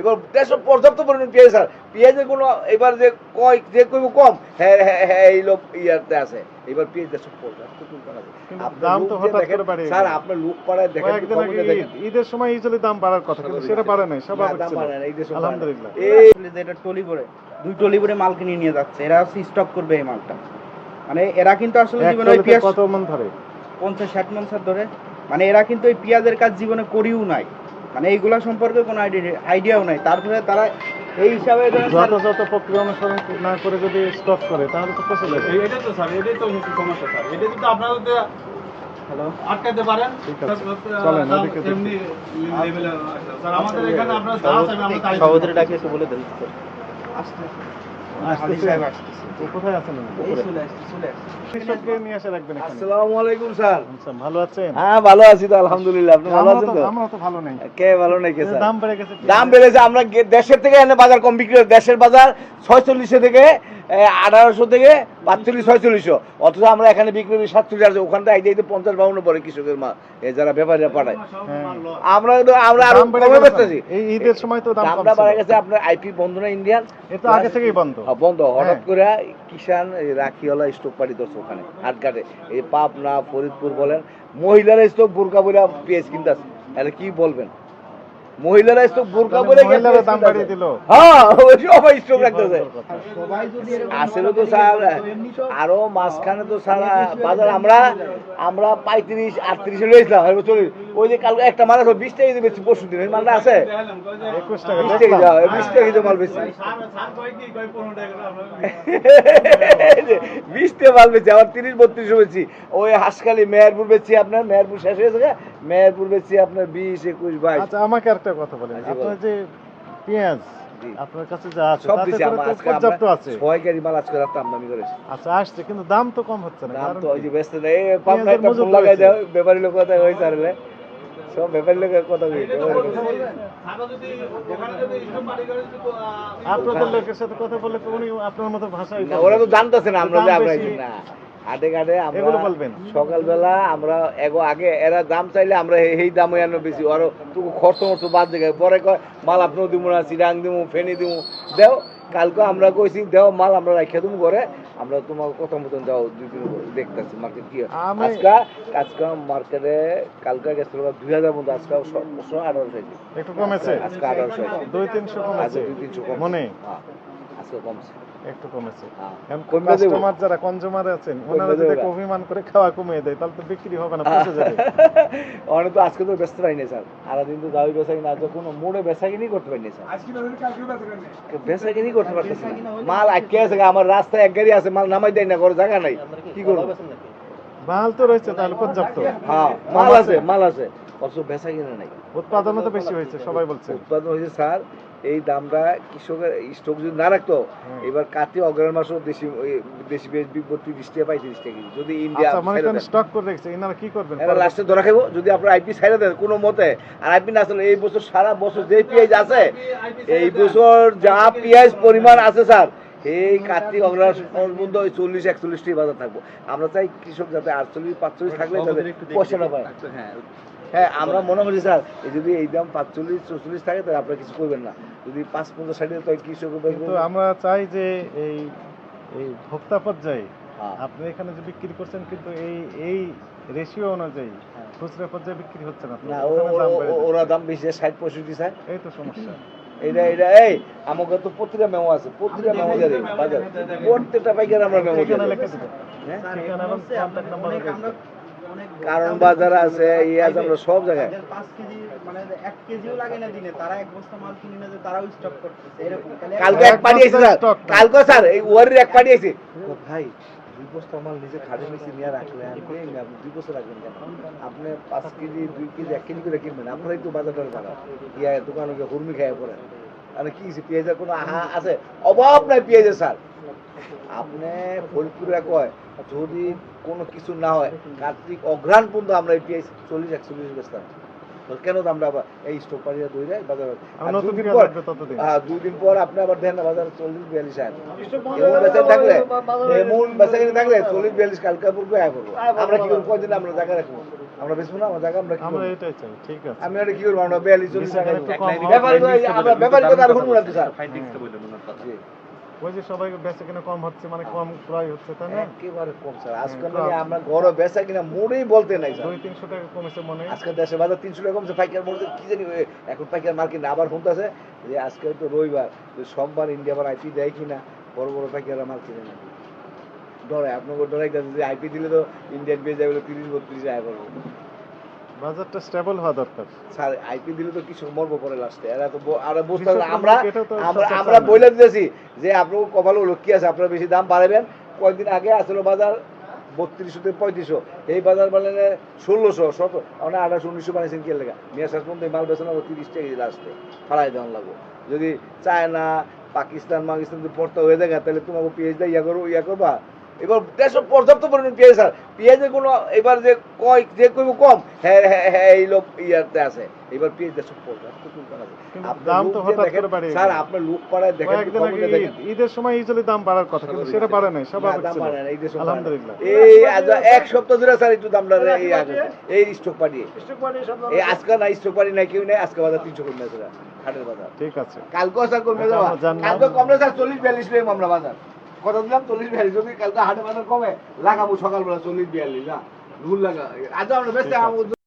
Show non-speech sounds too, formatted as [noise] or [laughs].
এবার দেশে পর্যাপ্ত পরিমাণ পেঁয়াজ স্যার পেঁয়াজের কোনো এবার যে কয় যে কইব কম হ্যাঁ হ্যাঁ হ্যাঁ এই লোক ইয়াতে আছে। এবার পেঁয়াজ দেশে পর্যাপ্ত পরিমাণ আছে। দাম তো হঠাৎ করে বাড়ে স্যার আপনার লোক পাড়ায় দেখেন ঈদের সময় ইউজুয়ালি দাম বাড়ার কথা কিন্তু সেটা বাড়ে নাই স্বাভাবিক দাম বাড়ে না, বাড়ে না। আলহামদুলিল্লাহ। এই যে এটা টলি দুই টলি মাল কিনে নিয়ে যাচ্ছে এরা হচ্ছে স্টক করবে এই মালটা। মানে এরা কিন্তু আসলে জীবনে ওই পেঁয়াজ কত মন ধরে? পঞ্চাশ ষাট মন স্যার ধরে। মানে এরা কিন্তু এই পেঁয়াজের কাজ জীবনে করিও নাই। মানে এইগুলা সম্পর্কে কোনো আইডিয়াও নাই তারপরে তারা এই হিসাবে যথাযথ প্রক্রিয়া অনুসরণ না করে যদি স্টক করে তাহলে তো কষ্ট যাবে এটা এটাই তো স্যার এটাই তো মুখ্য সমস্যা স্যার এটা যদি আপনারা যদি হ্যালো আটকাতে পারেন ঠিক আছে। চলেন, ওদিকে এমনি লেভেলে স্যার আমাদের এখানে আপনারা যা চাইবেন আমরা তাই সহোদরে ডাকে একটু বলে দেন আসতে আস্তে স্যার আচ্ছা, ভালো আছেন? হ্যাঁ ভালো আছি তো আলহামদুলিল্লাহ। ভালো আমরা আছেন তো তো? আমরা তো ভালো নেই। কে ভালো নাই কে দাম বেড়ে গেছে দাম বেড়েছে আমরা দেশের থেকে এনে বাজার কম বিক্রি করি দেশের বাজার ছয়চল্লিশে থেকে আঠারোশো থেকে পাঁচচল্লিশ ছয়চল্লিশশো। অথচ আমরা এখানে বিক্রি করি সাতচল্লিশ আছে ওখান থেকে আইতে পঞ্চাশ বাউন্ন পরে কৃষকের মা এ যারা ব্যাপারীরা পাঠায়। হ্যাঁ। আমরা আমরা আরও কমে গেছে ঈদের সময় তো দামটা বাড়া গেছে আপনার আইপি বন্ধ না ইন্ডিয়ান? এ তো আগে থেকেই বন্ধ। হ্যাঁ, বন্ধ। হঠাৎ হ্যাঁ। করে কিষান এই রাখিওয়ালা স্টক পাড়ি ধরছে ওখানে হাটঘাটে। এই পাবনা ফরিদপুর বলেন মহিলারা স্টক বোরকা বলে পেঁয়াজ কিনতেছে তাহলে কি বলবেন? মহিলারা স্টক বোরকা বলে মহিলারা দাম বাড়িয়ে দিল। হ্যাঁ ওই সবাই স্টক রাখতেছে সবাই যদি এরকম আসলে তো স্যার আরও মাঝখানে তো সারা বাজার আমরা আমরা পঁয়ত্রিশ আটত্রিশ লইছিলাম এবার চল্লিশ ওই যে কালকে একটা মাল আছে বিশ টাকা দিয়ে বেশি পরশু দিন। মালটা আছে? বিশ টাকা বিশ টাকা দিয়ে মাল বেশি স্যার- স্যার কয় কি? কয় 15 টাকা করে আমরা- বিশ টাকা মাল বেশি আবার তিরিশ বত্রিশ বেশি ওই হাসখালি মেহেরপুর বেচছি আপনার মেহেরপুর শেষ হয়েছে গা? মেহেরপুর বেচছি আপনার বিশ একুশ বাইশ। আচ্ছা আমাকে একটা কথা বলেন। আপনার যে পেঁয়াজ আপনার কাছে যা আছে সব দিছি করে আমরা। তো আজকে পর্যাপ্ত আছে? ছয় গাড়ি মাল আজকে রাত্রে আমদানি করেছি। আচ্ছা আসছে কিন্তু দাম তো কম হচ্ছে না দাম তো ওই যে ব্যস্ত নেই লাগাই দাও ব্যাপারী লোক কথা হয়েছে আর সব ব্যাপারী লোকের কথা আহ, আপনাদের লোকের সাথে কথা বলে তো উনি আপনার মতো ভাষায় না, ওরা তো জানতেছে না আমরা যে আমরা না। হাটে ঘাটে আমরা বলবেন। সকালবেলা আমরা এগো আগে এরা দাম চাইলে আমরা এই- দামে আনো বেশি। আর তুকু খরচ মরচ বাদ দিকে পরে কয় মাল আপনার দিব না চিরাং দিব ফেনি দিব দেও কালকে আমরা কইছি দেও মাল আমরা রাখিয়া তুমি করে আমরা তোমার কথা মতন যাও দুই দিন দেখতেছি মার্কেট কি আজকে আমি- আজকা আজকে মার্কেটে কালকে গেছিল দুই হাজার মতো আজকে সতেরোশো আঠারোশো একটু কমেছে? আজকে আঠারোশো হয়েছে দুই তিনশো আজকে কমেছে দুই তিনশো কম মনে? হ্যাঁ, আজকে কমছে একটু কমেছে। হ্যাঁ। এখন দেবো। কাস্টমার যারা কনজিউমার আছেন ওনারা যদি দেবো। অভিমান করে খাওয়া কমিয়ে দেয় তাহলে তো বিক্রি হবে না পচে যাবে। [laughs] অনেক তো আজকে তো ব্যস্ত পাইনি স্যার। সারাদিন তো দাবি বেচা কিনা আজকে কোনো মোড়ে বেচা কিনি করতে পারিনি স্যার। আজকে না কালকে বেচা কিনি করতে পারতেছি না। মাল আটকে আছে আমার রাস্তায় এক গাড়ি আছে মাল নামাই দেয় না করে জায়গা নাই। কি করব? মাল তো রয়েছে তাহলে পর্যাপ্ত। হ্যাঁ মাল আছে মাল আছে। অথচ বেচা কিনা নাই। উৎপাদনও তো বেশি হয়েছে সবাই বলছে। উৎপাদন হয়েছে স্যার। এই দামটা কৃষকের স্টক যদি না রাখতো এবার কাতি অগ্রহণ মাসও দেশি দেশি বেশ বিকবো তিরিশ টাকা পঁয়ত্রিশ টাকা যদি ইন্ডিয়া আচ্ছা মনে দেয়। স্টক করে রেখেছে এনারা কি করবেন? এরা লাস্টে ধরা খাইবো যদি আপনার আইপি ছাইড়ে দেন কোনো মতে। আর আইপি না আসলে এই বছর সারা বছর যে পেঁয়াজ আছে এই বছর যা পেঁয়াজ পরিমাণ আছে স্যার এই কার্তিক অগ্রহায়ণ পর্যন্ত ওই চল্লিশ একচল্লিশটি বাজার থাকব। আমরা চাই কৃষক যাতে আটচল্লিশ পাঁচচল্লিশ থাকলে যাতে পয়সাটা পায় হ্যাঁ হ্যাঁ আমরা মনে করি স্যার এই যদি এই দাম পাঁচচল্লিশ চল্লিশ থাকে তাহলে আপনারা কিছু করবেন না। যদি পাঁচ পঞ্চাশ ষাটে তো কৃষক কিন্তু আমরা চাই যে এই এই ভোক্তা পর্যায়ে হ্যাঁ। আপনি এখানে যে বিক্রি করছেন কিন্তু এই এই রেশিও অনুযায়ী হ্যাঁ। খুচরা পর্যায়ে বিক্রি হচ্ছে না। ওরা দাম বেশি ষাট পঁয়ষট্টি স্যার। এই তো সমস্যা। এটা এটা এই আমাকে তো প্রতিটা মেমো আছে প্রতিটা মেমো দিয়ে বাজার প্রত্যেকটা পাইকার আমরা মেমো দিবেন হ্যাঁ? কারণ বাজার আছে ইয়ে আছে আমরা সব জায়গায়। মানে এক কেজিও লাগে না দিনে। তারা এক বস্তা মাল কিনে নিয়ে যায়, তারাও স্টক করতেছে এরকম। তাহলে কালকে এক এক পাঠিয়েছে স্যার কালকে স্যার এই ওয়ারির এক পাঠিয়েছে ভাই দুই বস্তা মাল নিজে খাটে নিচে নিয়ে রাখলেন আপনি? দুই বস্তা রাখবেন কেন? আপনি পাঁচ কেজি দুই কেজি এক কেজি করে কিনবেন। আপনারাই তো বাজারটার ভাড়া ইয়া দোকানে হুরমি খাইয়া পড়েন। মানে কি পেঁয়াজের কোনো আহা আছে? অভাব নাই পেঁয়াজের স্যার আপনি ফরিদপুরে কয়, যদি কোনো কিছু না হয় কার্তিক অঘ্রাণ পর্যন্ত আমরা এই পেঁয়াজ চল্লিশ একচল্লিশ বেচতাম কেন তো আমরা আবার এই স্টক পাড়িয়া দই যায় বাজার দুদিন পর আসবে হ্যাঁ, দুই দিন পর আপনি আবার দেন বাজার চল্লিশ বিয়াল্লিশ আয় এমন থাকলে এমন কিনে থাকলে চল্লিশ বিয়াল্লিশ কালকে পড়বে আয় করব আমরা কি করব কয়দিন আমরা জায়গা রাখব আমরা বেচবো না আমার জায়গা আমরা কি করব? এটাই চাই ঠিক আছে আমি আর কি করব আমরা বিয়াল্লিশ চল্লিশ টাকা ব্যাপারী আমরা ব্যাপারী কথা আর শুনব না তো স্যার জি। ওই যে সবাই বেচে কিনা কম হচ্ছে মানে কম ক্রয় হচ্ছে তাই না? একেবারে কম স্যার। আজকাল হ্যাঁ, মানে আমরা ঘরে বেচা কিনা মোড়েই বলতে নাই স্যার। দুই তিনশো টাকা কমেছে মনে। আজকে দেশে বাজার তিনশো টাকা কমছে পাইকার মোড়ে কি জানি এখন পাইকার মার্কেট আবার শুনতেছে যে আজকে তো রবিবার সোমবার ইন্ডিয়া আবার আইপি দেয় কিনা বড় বড় পাইকাররা মাল কিনে নাকি ডরে আপনাকে ডরাইতেছে যে আইপি দিলে তো ইন্ডিয়ান পেয়ে যাবে তিরিশ বত্রিশ টাকা করব। বাজারটা স্টেবল হওয়া দরকার। স্যার আইপি দিলে তো কিছু মরবো পরে লাস্টে এরা তো আর বুঝতে কৃষক। আমরা আমরা বলে দিতেছি যে আপনার কপালে লক্ষ্মী আছে? আপনারা বেশি দাম বাড়াবেন কয়েকদিন আগে আসলো বাজার বত্রিশশো থেকে পঁয়ত্রিশশো। এই বাজার বাড়লে ষোলোশো শত মানে আঠারোশো উনিশশো বানিয়েছেন কি লেখা মেয়ে শেষ পর্যন্ত মাল বেচা নেব তিরিশ টাকা লাস্টে ফাড়াই দেওয়ান লাগবো। যদি চায়না পাকিস্তান মাকিস্তান যদি পড়তে হয়ে যায় তাহলে তোমাকে পেঁয়াজ দিয়ে ইয়া করব ইয়া করবা? এবার দেশে পর্যাপ্ত পরিমাণ পেঁয়াজ স্যার পেঁয়াজের কোনো এবার যে কয় যে কইব কম হ্যাঁ হ্যাঁ হ্যাঁ এই লোক ইয়াতে আছে। এবার পেঁয়াজ দেশে পর্যাপ্ত পরিমাণ আছে। দাম তো হঠাৎ করে বাড়িয়ে স্যার আপনার লোক পাড়ায় দেখেন ঈদের সময় ইউজুয়ালি দাম বাড়ার কথা কিন্তু সেটা বাড়ে নাই দাম বাড়ে না, এই আলহামদুলিল্লাহ। এই আজ এক সপ্তাহ ধরে স্যার একটু দামটা এই আগে এই স্টক পাঠিয়ে এই আজকে না স্টক পাঠি নাই কেউ নেই আজকে বাজার তিনশো কমে আছে হাটের বাজার। ঠিক আছে। কালকে স্যার কমে যাওয়া। কালকে কমলে স্যার চল্লিশ বিয়াল্লিশ টাকা আমরা বাজার। কথা দিলাম চল্লিশ বিয়াল্লিশ যদি কালকে হাটে বাজার কমে লাগাবো সকালবেলা চল্লিশ বিয়াল্লিশ না ভুল লাগা আজ আমরা আছে।